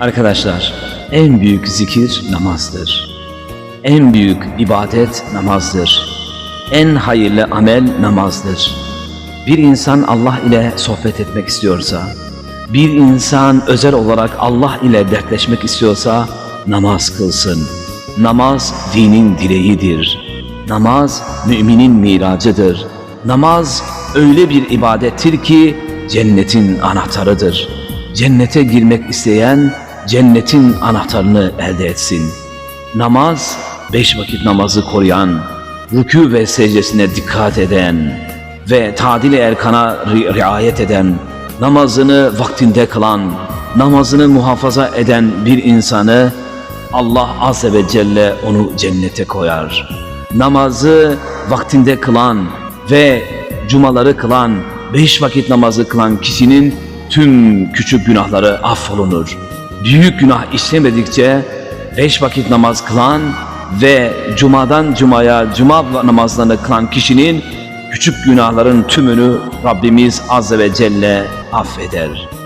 Arkadaşlar, en büyük zikir namazdır. En büyük ibadet namazdır. En hayırlı amel namazdır. Bir insan Allah ile sohbet etmek istiyorsa, bir insan özel olarak Allah ile dertleşmek istiyorsa namaz kılsın. Namaz dinin direğidir. Namaz müminin miracıdır. Namaz öyle bir ibadettir ki cennetin anahtarıdır. Cennete girmek isteyen cennetin anahtarını elde etsin. Namaz, beş vakit namazı koruyan, rükû ve secdesine dikkat eden ve tadil-i erkana ri- riayet eden, namazını vaktinde kılan, namazını muhafaza eden bir insanı Allah Azze ve Celle onu cennete koyar. Namazı vaktinde kılan ve cumaları kılan, beş vakit namazı kılan kişinin tüm küçük günahları affolunur. Büyük günah işlemedikçe beş vakit namaz kılan ve cumadan cumaya cuma namazlarını kılan kişinin küçük günahların tümünü Rabbimiz Azze ve Celle affeder.